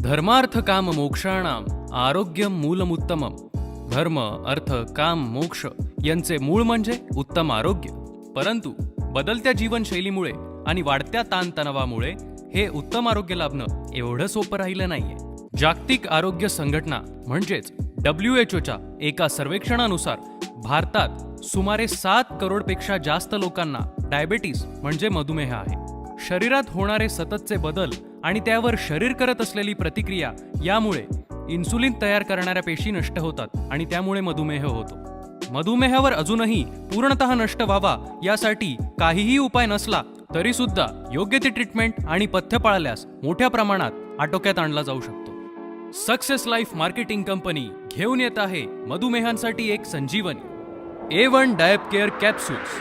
धर्मार्थ काम मोक्षाणाम आरोग्यम मूलमुत्तमम. धर्म अर्थ काम मोक्ष यांचे मूळ म्हणजे उत्तम आरोग्य. परंतु बदलत्या जीवनशैलीमुळे आणि वाढत्या ताणतणावामुळे हे उत्तम आरोग्य लाभणं एवढं सोपं राहिलं नाहीये. जागतिक आरोग्य संघटना म्हणजेच डब्ल्यू एच ओच्या एका सर्वेक्षणानुसार भारतात सुमारे सात करोडपेक्षा जास्त लोकांना डायबेटीस म्हणजे मधुमेह आहे. शरीरात होणारे सततचे बदल आणि त्यावर शरीर करत असलेली प्रतिक्रिया यामुळे इन्सुलिन तयार करणाऱ्या पेशी नष्ट होतात आणि त्यामुळे मधुमेह होतो. मधुमेहावर अजूनही पूर्णतः नष्ट व्हावा यासाठी काहीही उपाय नसला तरी सुद्धा योग्य ती ट्रीटमेंट आणि पथ्य पाळल्यास मोठ्या प्रमाणात आटोक्यात आणला जाऊ शकतो. सक्सेस लाईफ मार्केटिंग कंपनी घेऊन येत आहे मधुमेहांसाठी एक संजीवनी. A one Diab care capsules.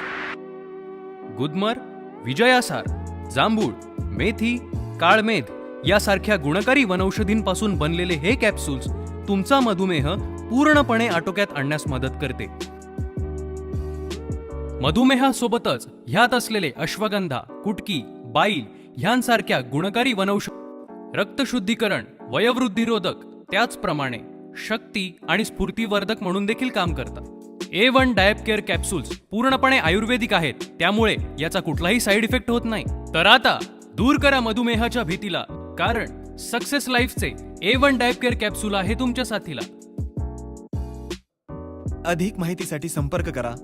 गुदमर विजयासार जांभूळ मेथी काळमेध यासारख्या गुणकारी वनौषधींपासून बनलेले हे कॅप्सूल्स तुमचा मधुमेह पूर्णपणे आटोक्यात आणण्यास मदत करते. मधुमेहासोबतच ह्यात असलेले अश्वगंधा कुटकी बाईल ह्यांसारख्या गुणकारी वनौषध रक्तशुद्धीकरण वयोवृद्धिरोधक त्याचप्रमाणे शक्ती आणि स्फूर्तिवर्धक म्हणून देखील काम करतात. A one Diab care capsules पूर्णपणे आयुर्वेदिक आहेत त्यामुळे याचा कुठलाही साईड इफेक्ट होत नाही. तर आता दूर करा मधुमेहाच्या भीतीला. कारण success लाईफचे A one Diap care capsule आहे तुमच्या साथीला. अधिक माहितीसाठी संपर्क करा.